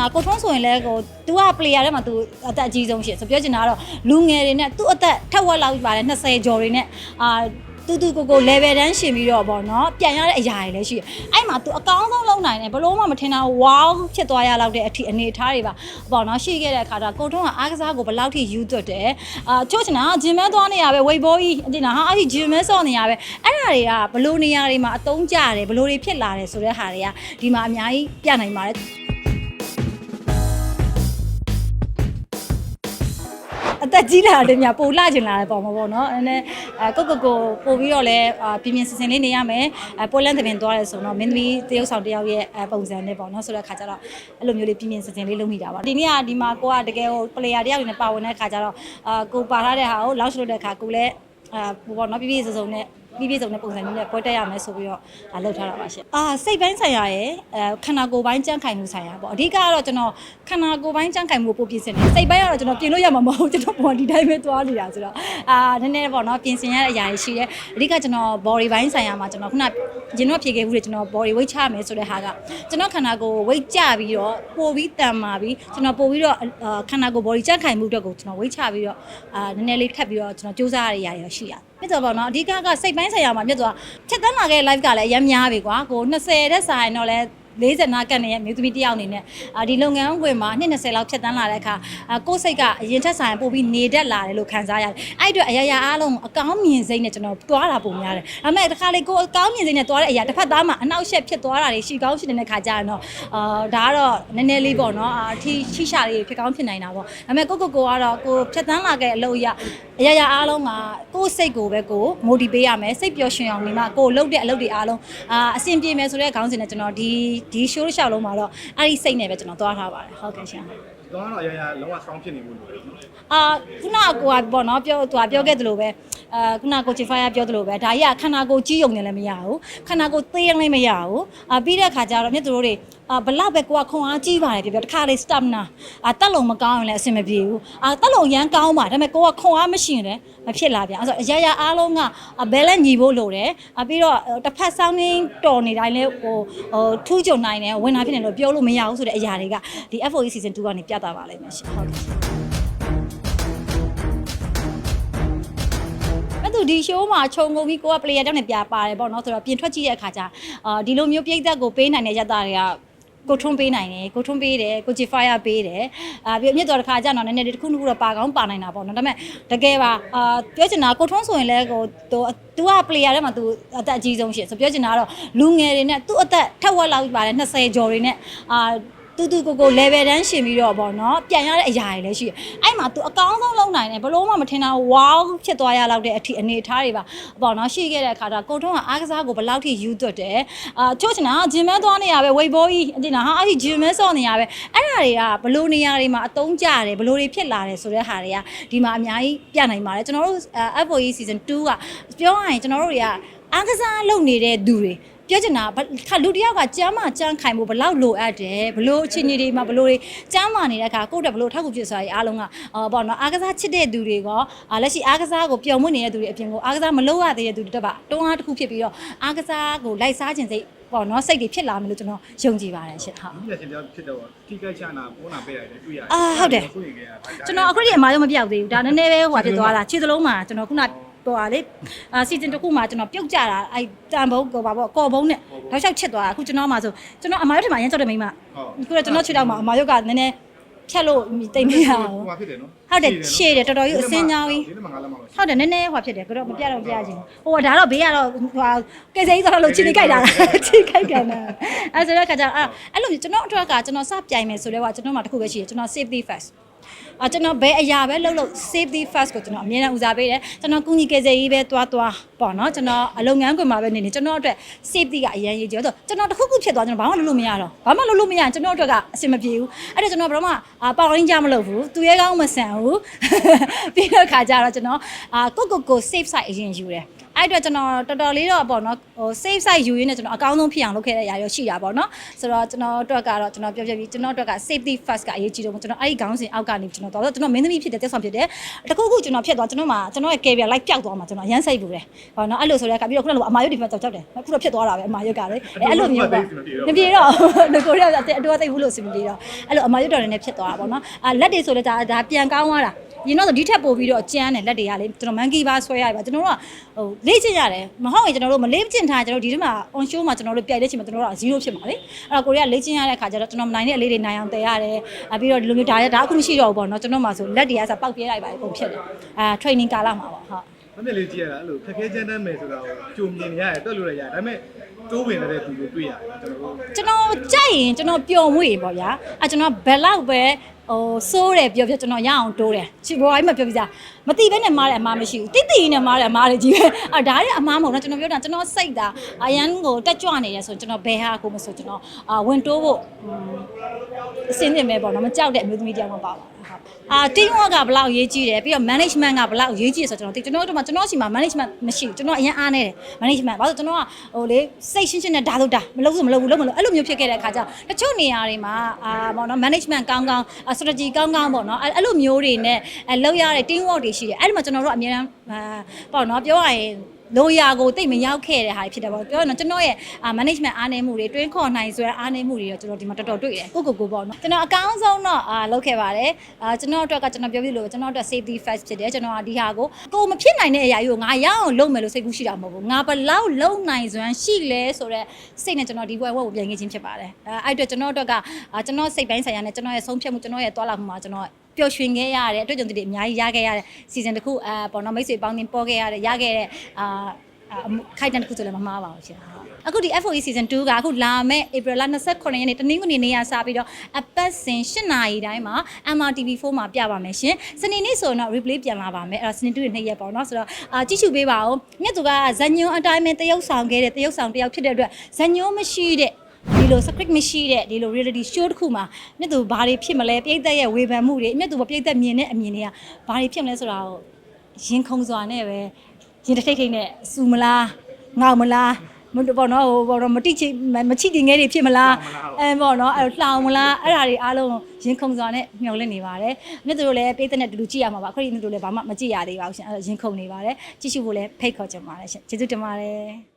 တာကိုထွန်းဆိုရင်လည်းကို तू က player ထဲမှာ तू အသက်အကြီးဆုံးရှင့်ဆိုပြောချင်တာကတော့လူငယ်တွေနဲ့ तू အသက်ထက်ဝက်လောက်ပါတယ်20ကျော်တွေနဲ့အာတူတူကိုကို level တန်းရှင်ပြီးတော့ဗောနော်ပြန်ရတဲ့အရာတွေလည်းရှိတယ်အဲ့မှာ तू အကောင်းဆုံးလုပ်နိုင်တယ်ဘလို့မှမထင်တာ wow ဖြစ်သွားရလောက်တဲ့အထိအနေအထားတွေပါဗောနော်ရှိခဲ့တဲ့အခါကျကိုထွန်းကအားကစားကိုဘယ်လောက်ထိယူသွတ်တယ်အာချို့ချင်တာဂျင်မဲသွားနေရပဲဝေဘောကြီးအတင်တာဟာအဲ့ဒီဂျင်မဲဆော့နေရပဲအဲ့ဒါတွေကဘလို့နေရာတွေမှာအတုံးကြတယ်ဘလို့တွေဖြစ်လာတယ်ဆိုတဲ့ဟာတွေကဒီမှာအများကြီးပြနိုင်ပါတယ် အသက်ကြီးလာတဲ့များပိုလှကျင်လာတဲ့ပုံမှာပေါ့နော်အဲနဲ့အဲကိုကိုကိုပို့ပြီးတော့လဲအာပြင်းပြင်းစင်စင်လေးနေရမယ်အဲပိုလန်သပင်သွားရဲဆိုတော့မင်းသမီးတရုတ်ဆောင်တယောက်ရဲ့အဲပုံစံနဲ့ပေါ့နော်ဆိုတဲ့ခါကျတော့အဲ့လိုမျိုးလေးပြင်းပြင်းစင်စင်လေးလုပ်မိတာပါဒီနေ့ကဒီမှာကိုကတကယ်ဟို player တယောက်နေပါဝင်တဲ့ခါကျတော့အာကိုပါထားတဲ့ဟာကိုလောက်ရှလို့တဲ့ခါကိုလည်းအာပေါ့နော်ပြည့်ပြည့်စုံစုံနဲ့ ပြည့်ပြည့်စုံတဲ့ပုံစံမျိုးနဲ့ပွဲတက်ရမယ်ဆိုပြီးတော့ဒါလုပ်ထားတာပါရှင်အာစိတ်ပိုင်းဆိုင်ရာရဲ့အဲခန္ဓာကိုယ်ပိုင်းကြန့်ခိုင်မှုဆိုင်ရာပေါ့အဓိကကတော့ကျွန်တော်ခန္ဓာကိုယ်ပိုင်းကြန့်ခိုင်မှုပိုပြင်ဆင်တယ်စိတ်ပိုင်းကတော့ကျွန်တော်ပြင်လို့ရမှာမဟုတ်ကျွန်တော်ပုံဒီတိုင်းပဲသွားနေတာဆိုတော့အာနည်းနည်းပေါ့နော်ပြင်ဆင်ရတဲ့အရာတွေရှိတယ်အဓိကကျွန်တော် body ပိုင်းဆိုင်ရာမှာကျွန်တော်ခုနရင်တော့ဖြေခဲ့ဘူးလေကျွန်တော် body weight ချမယ်ဆိုတဲ့ဟာကကျွန်တော်ခန္ဓာကိုယ် weight ကျပြီးတော့ပို့ပြီးတန်မာပြီးကျွန်တော်ပို့ပြီးတော့အာခန္ဓာကိုယ် body ကြန့်ခိုင်မှုအတွက်ကိုကျွန်တော် weight ချပြီးတော့အာနည်းနည်းလေးထပ်ပြီးတော့ကျွန်တော်စူးစမ်းရတဲ့အရာတွေရှိရတယ် မြတ်တော်ပေါ့နော်အဓိကကစိတ်ပိုင်းဆိုင်ရာမှာမြတ်တော်ဖြတ်တန်းလာခဲ့တဲ့ live ကလည်းအများများပြီကွာကို20တဲ့ဆိုင်တော့လည်း 40နာကတ်နေရဲ့မြို့သမီးတယောက်အနေနဲ့အာဒီလုပ်ငန်းဝင်မှာနှစ်20လောက်ဖြတ်တန်းလာတဲ့အခါအာကိုယ့်စိတ်ကအရင်ထက်ဆိုင်ပို့ပြီးနေတတ်လာတယ်လို့ခံစားရတယ်။အဲ့အတွက်အရာရာအားလုံးအကောင်းမြင်စိတ်နဲ့ကျွန်တော်တွားတာပုံများတယ်။ဒါပေမဲ့တစ်ခါလေကိုယ်အကောင်းမြင်စိတ်နဲ့တွားတဲ့အရာတစ်ဖက်သားမှာအနောက်ရှက်ဖြစ်သွားတာတွေရှိကောင်းရှိနေတဲ့ခါကျရင်တော့အာဒါကတော့နည်းနည်းလေးပေါ့နော်အာအထီးရှိရှာလေးဖြစ်ကောင်းဖြစ်နိုင်တာပေါ့။ဒါပေမဲ့ကိုကိုကိုကတော့ကိုဖြတ်တန်းလာခဲ့တဲ့အလုပ်အရာအရာရာအားလုံးကကိုယ့်စိတ်ကိုပဲကို motivate ရမယ်စိတ်ပျော်ရွှင်အောင်နေမှကိုလုပ်တဲ့အလုပ်တွေအားလုံးအာအဆင်ပြေမယ်ဆိုတဲ့ခေါင်းစဉ်နဲ့ကျွန်တော်ဒီဒီ show တစ်လျှောက်လုံးမှာတော့အဲ့ဒီစိတ်နဲ့ပဲကျွန်တော်သွားထားပါတယ်ဟုတ်ကဲ့ရှင်တော့တော့အရာရာလုံးဝ strong ဖြစ်နေမှုလို့လေနော်အာခုနကကိုကပေါ့နော်ပြောသူကပြောခဲ့သလိုပဲအာခုနကကိုချီဖိုင်ကပြောသလိုပဲဒါကြီးကခန္ဓာကိုယ်ကြီးယုံနေလည်းမရဘူးခန္ဓာကိုယ်သေးရင်လည်းမရဘူးအာပြီးတဲ့ခါကျတော့မြတ်သူတို့တွေအာ ဘလောက်ပဲကိုကခွန်အားကြီးပါတယ်ပြောပြောတစ်ခါလေး stamina အာတက်လုံမကောင်းရင်လည်းအဆင်မပြေဘူးအာတက်လုံရမ်းကောင်းပါဒါပေမဲ့ကိုကခွန်အားမရှိရင်လည်းမဖြစ်လာပြန်အဲ့ဆိုအရာရာအားလုံးကဘယ်လဲညီဖို့လိုတယ်အာပြီးတော့တစ်ဖက်ဆောင်းရင်းတော်နေတိုင်းလဲဟိုဟိုထူးကြုံနိုင်တယ်ဝင်လာဖြစ်နေလို့ပြောလို့မရဘူးဆိုတဲ့အရာတွေကဒီ FOE season 2ကနေပြသပါလိမ့်မယ်ရှင်ဟုတ်ကဲ့အဲ့သူဒီ show မှာခြုံငုံပြီးကိုက player တောင်းနေပြပါတယ်ပေါ့နော်ဆိုတော့ပြင်ထွက်ကြည့်တဲ့အခါကျအာဒီလိုမျိုးပြိသက်ကိုပေးနိုင်တဲ့ရတတွေက ကိုထွန်းပေးနိုင်တယ်ကိုထွန်းပေးတယ်ကိုဂျီဖိုင်ယာပေးတယ်အာပြီးမြစ်တော်တစ်ခါကျတော့နည်းနည်းလေးတစ်ခုတစ်ခုတော့ပါကောင်းပါနိုင်တာပေါ့နော်ဒါပေမဲ့တကယ်ပါအာပြောချင်တာကိုထွန်းဆိုရင်လည်းကိုသူသူက player ထဲမှာသူအသက်အကြီးဆုံးရှင့်ဆိုပြောချင်တာကတော့လူငယ်တွေနဲ့သူ့အသက်ထက်ဝက်လောက်ပါတယ်20ကျော်တွေနဲ့အာ တူတူကိုကို level တန်းရှင်ပြီးတော့ဗောနော်ပြန်ရတဲ့အရာတွေလည်းရှိတယ်အဲ့မှာ तू အကောင်းဆုံးလုပ်နိုင်တယ်ဘလို့မှမထင်တာ wow ဖြစ်သွားရလောက်တဲ့အထိအနေအထားတွေပါပေါ့နော်ရှိခဲ့တဲ့အခါကျကိုထွန်းကအားကစားကိုဘယ်လောက်ထိယူသွတ်တယ်အာချို့ချင်တာဂျင်မဲသွားနေရပဲဝေဘောကြီးအတင်တာဟာအဲ့ဒီဂျင်မဲဆော့နေရပဲအဲ့ဒါတွေကဘလို့နေရာတွေမှာအတုံးကြတယ်ဘလို့တွေဖြစ်လာတယ်ဆိုတဲ့ဟာတွေကဒီမှာအများကြီးပြနိုင်ပါတယ်ကျွန်တော်တို့ FOE season 2ကပြောရရင်ကျွန်တော်တို့တွေကအားကစားလုပ်နေတဲ့သူတွေ ပြောချင်တာခါလူတယောက်ကကျမ်းမာကြမ်းခိုင်ဖို့ဘလောက်လိုအပ်တယ်ဘလို့အချင်းကြီးတွေမှာဘလို့တွေကျမ်းမာနေတဲ့အခါကိုယ့်တက်ဘလို့ထောက်ကူဖြစ်ဆိုတာကြီးအားလုံးကအော်ပေါ့နော်အားကစားချစ်တဲ့သူတွေကအာလက်ရှိအားကစားကိုပျော်မွေ့နေတဲ့သူတွေအပြင်ကိုအားကစားမလုပ်ရသေးတဲ့သူတွေတက်ပါတွန်းအားတစ်ခုဖြစ်ပြီးတော့အားကစားကိုလိုက်စားခြင်းစိတ်ပေါ့နော်စိတ်တွေဖြစ်လာမယ်လို့ကျွန်တော်ယုံကြည်ပါတယ်ရှင့်ဟုတ်ဒီပြရှင်တယောက်ဖြစ်တော့ထိခိုက်ချနာပိုးနာပေးရတယ်တွေ့ရတယ်အာဟုတ်တယ်ဆိုရင်ကကျွန်တော်အခုဒီအမားရောမပြောက်သေးဘူးဒါနည်းနည်းပဲဟိုဟာဖြစ်သွားတာခြေသလုံးမှာကျွန်တော်ခုန ဟိုဟာလေအာစီဇန်တစ်ခုမှာကျွန်တော်ပြုတ်ကြတာအဲတန်ဘုံကောပါပေါ့ကော်ဘုံနဲ့တောက်လျှောက်ချစ်သွားတာအခုကျွန်တော်မှဆိုကျွန်တော်အမားရောထင်မှာအရင်ကြောက်တဲ့မိန်းမဟုတ်ခုတော့ကျွန်တော်ခြေထောက်မှာအမားရောကနည်းနည်းဖြတ်လို့တိတ်မရဘူးဟိုမှာဖြစ်တယ်နော်ဟုတ်တယ်ရှေ့တယ်တော်တော်ကြီးအစင်းကြောင်းကြီးဒီမှာငါလည်းမလို့ဟုတ်တယ်နည်းနည်းဟိုဖြစ်တယ်ကတော့မပြတော့မပြချင်းဟိုဒါတော့ဘေးကတော့ဟိုကဲစိကြီးတော့လို့ချင်းနေကြိုက်တာချင်းကြိုက်ကန်တာအဲဆိုတော့ခါကျအဲ့အဲ့လိုကျွန်တော်အတွက်ကကျွန်တော်စပြိုင်မယ်ဆိုတော့ကျွန်တော်မှတစ်ခုပဲရှိတယ်ကျွန်တော် safety first အကျွန်တော်ဘယ်အရာပဲလုပ်လို့ safety first ကိုကျွန်တော်အမြဲတမ်းဦးစားပေးတယ်ကျွန်တော်ကုညီကယ်ဆယ်ရေးပဲတွားတွားပေါ့နော်ကျွန်တော်အလုပ်ငန်းခွင်မှာပဲနေနေကျွန်တော်အတွက် safety ကအရင်ရေးကြည့်တော့ကျွန်တော်တစ်ခုခုဖြစ်သွားကျွန်တော်ဘာမှလုပ်လို့မရတော့ဘာမှလုပ်လို့မရရင်ကျွန်တော်အတွက်ကအဆင်မပြေဘူးအဲ့ဒါကျွန်တော်ဘာမှပေါင်းရင်းကြမလုပ်ဘူးသူရဲကောင်းမဆန်ဘူးပြီးတော့ခါကြတော့ကျွန်တော်အာကိုကိုကို safe side အရင်ယူတယ် အဲ့အတွက်ကျွန်တော်တော်တော်လေးတော့ပေါ့နော်ဟို safe side ယူရင်းနဲ့ကျွန်တော်အကောင်းဆုံးဖြစ်အောင်လုပ်ခဲ့တဲ့ຢာရောရှိတာပေါ့နော်ဆိုတော့ကျွန်တော်အတွက်ကတော့ကျွန်တော်ပြောပြပြီးကျွန်တော်အတွက်က safety first ကအရေးကြီးတော့ကျွန်တော်အဲ့ဒီခေါင်းစဉ်အောက်ကနေကျွန်တော်တော့ကျွန်တော်မင်းသမီးဖြစ်တဲ့တက်ဆောင်ဖြစ်တယ်တခုခုကျွန်တော်ဖြစ်သွားကျွန်တော်မှကျွန်တော်ရဲ့ career life ပျောက်သွားမှာကျွန်တော်အရန်စိတ်ပူတယ်ပေါ့နော်အဲ့လိုဆိုတဲ့အခါပြီးတော့ခုနကအမာရွတ်ဒီမှာကြောက်ကြောက်တယ်ခုတော့ဖြစ်သွားတာပဲအမာရွတ်ကလေအဲ့လိုမျိုးပေါ့မပြေတော့ငကိုရီးယားအတူသိဘူးလို့စင်မပြေတော့အဲ့လိုအမာရွတ်တော်လည်းဖြစ်သွားတာပေါ့နော်အာလက်တွေဆိုလဲဒါဒါပြန်ကောင်းသွားတာ ရင်တော့ဒီထက်ပိုပြီးတော့ကျန်းတယ်လက်တွေကလေကျွန်တော် monkey bar ဆွဲရပါကျွန်တော်တို့ကဟိုလေ့ကျင့်ရတယ်မဟုတ်ရင်ကျွန်တော်တို့မလေ့ကျင့်ထားကျွန်တော်ဒီထဲမှာ on show မှာကျွန်တော်တို့ပြိုင်တဲ့ချိန်မှာကျွန်တော်တို့က0ဖြစ်မှာလေအဲ့တော့ကိုရီးယားလေ့ကျင့်ရတဲ့ခါကျတော့ကျွန်တော်မနိုင်တဲ့အလေးတွေနိုင်အောင်တည်ရတယ်အပြီးတော့ဒီလိုမျိုးဒါရဒါအခုမရှိတော့ဘူးပေါ့နော်ကျွန်တော်မှဆိုလက်တွေကစပောက်ပြဲလိုက်ပါအကုန်ဖြစ်တယ်အာ training ကာလမှာပေါ့ဟုတ်မမေလေးကြည့်ရတာအဲ့လိုခက်ခဲကြမ်းတမ်းမယ်ဆိုတာကိုကြုံမြင်နေရတယ်တွက်လို့လည်းရတယ်ဒါပေမဲ့တိုးဝင်တဲ့သူကိုတွေ့ရတယ်ကျွန်တော်တို့ကျွန်တော်ကြိုက်ရင်ကျွန်တော်ပျော်မွေ့ပေါ့ဗျာအဲကျွန်တော်ဘယ်လောက်ပဲ ဟိုစိုးတယ်ပြောပြောကျွန်တော်ရအောင်တိုးတယ်ချီဘောအိုင်းမပြောပြစားမတိဘဲနဲ့မားတယ်အမားမရှိဘူးတိတိနဲ့မားတယ်အမားတယ်ကြီးပဲအာဒါတွေအမားမဟုတ်တော့ကျွန်တော်ပြောတာကျွန်တော်စိတ်တာအရန်ကိုတက်ကြွနေရဆိုကျွန်တော်ဘယ်ဟာကိုမဆိုကျွန်တော်အာဝင်တိုးဖို့အစင်းနေမယ်ပေါ့နော်မကြောက်တဲ့အမျိုးသမီးတယောက်မှပါပါဟုတ်အာ team work ကဘယ်လောက်ရေးကြည့်တယ်ပြီးတော့ management ကဘယ်လောက်ရေးကြည့်ဆိုတော့ကျွန်တော်သိကျွန်တော်တို့ကကျွန်တော်ရှိမှာ management မရှိဘူးကျွန်တော်အရင်အားနေတယ် management ဘာလို့ကျွန်တော်ကဟိုလေစိတ်ရှင်းရှင်းနဲ့ဒါလို့ဒါမလုပ်ဘူးမလုပ်ဘူးလုပ်မလို့အဲ့လိုမျိုးဖြစ်ခဲ့တဲ့အခါကျတချို့နေရာတွေမှာအာပေါ့နော် management ကောင်းကောင်း strategy ကောင်းကောင်းပေါ့နော်အဲ့အဲ့လိုမျိုးတွေနဲ့အဲ့လောက်ရတဲ့ team work တွေရှိတယ်အဲ့ဒီမှာကျွန်တော်တို့အများအားပေါ့နော်ပြောရရင် လိုရာကိုတိတ်မရောက်ခဲ့တဲ့ဟာဖြစ်တယ်ပေါ့ပြောရတော့ကျွန်တော်ရဲ့ management အားနည်းမှုတွေတွင်းခေါ်နိုင်ဆိုတဲ့အားနည်းမှုတွေတော့ကျွန်တော်ဒီမှာတော်တော်တွေ့တယ်ကိုကိုကိုပေါ့နော်ကျွန်တော်အကောင်းဆုံးတော့အာလုပ်ခဲ့ပါတယ်အာကျွန်တော်အတွက်ကကျွန်တော်ပြောပြလို့ကျွန်တော်အတွက် safety first ဖြစ်တယ်ကျွန်တော်ကဒီဟာကိုကိုမဖြစ်နိုင်တဲ့အရာကြီးကိုငါရအောင်လုပ်မယ်လို့စိတ်ကူးရှိတာမဟုတ်ဘူးငါဘလောက်လုံနိုင်စွမ်းရှိလဲဆိုတော့စိတ်နဲ့ကျွန်တော်ဒီဘွဲဝက်ကိုပြန်ခဲ့ခြင်းဖြစ်ပါတယ်အဲအဲ့အတွက်ကျွန်တော်အတွက်ကအာကျွန်တော်စိတ်ပိုင်းဆိုင်ရာနဲ့ကျွန်တော်ရဲ့ဆုံးဖြတ်မှုကျွန်တော်ရဲ့တွာလာမှုမှာကျွန်တော်ပျော်ရွှင်ခဲ့ရတဲ့အတွက်ကြောင့်ဒီအများကြီးရခဲ့ရတဲ့ season တစ်ခုအာပေါ်တော့မိတ်ဆွေပေါင်းတင်ပေါ်ခဲ့ရတဲ့ရခဲ့တဲ့အာအာခိုက်တန်တစ်ခုဆိုလည်းမမှားပါဘူးရှင်ဟုတ်အခုဒီ FOE season 2ကအခုလာမယ့် April လ29ရက်နေ့တနင်္ဂနွေနေ့ကစပြီးတော့အပတ်စဉ်8နာရီတိုင်းမှာ MRTV4 မှာပြပါမယ်ရှင်စနေနေ့ဆိုတော့ replay ပြန်လာပါမယ်အဲ့တော့စနေတူနေ့ရက်ပေါ့နော်ဆိုတော့အာကြည့်ရှုပေးပါဦးမြတ်သူကဇညွန်းအတိုင်းပဲတရုပ်ဆောင်ခဲ့တဲ့တရုပ်ဆောင်တစ်ယောက်ဖြစ်တဲ့အတွက်ဇညွန်းမရှိတဲ့ ဒီလို script မရှိတဲ့ဒီလို reality show တစ်ခုမှာမြတ်သူဘာတွေဖြစ်မလဲပြိသက်ရဲ့ဝေဖန်မှုတွေမြတ်သူကပြိသက်မြင်တဲ့အမြင်တွေကဘာတွေဖြစ်မလဲဆိုတာကိုရင်ခုန်စွာနဲ့ပဲရင်တစ်ထိတ်ထိတ်နဲ့စူမလားငေါမလားမတို့ပေါ့နော်ဟိုပေါ့နော်မတိချင်မချိတင်ငယ်တွေဖြစ်မလားအဲပေါ့နော်အဲ့လှောင်မလားအဲ့ဒါတွေအားလုံးရင်ခုန်စွာနဲ့မျောလင့်နေပါတယ်မြစ်တို့လည်းပေးတဲ့နဲ့တူတူကြည့်ရမှာပါအခုဒီမြစ်တို့လည်းဘာမှမကြည့်ရသေးပါဘူးရှင်အဲ့ဒါရင်ခုန်နေပါတယ်ကြည့်ရှုဖို့လည်းဖိတ်ခေါ်ချင်ပါတယ်ရှင်ကျေးဇူးတင်ပါတယ်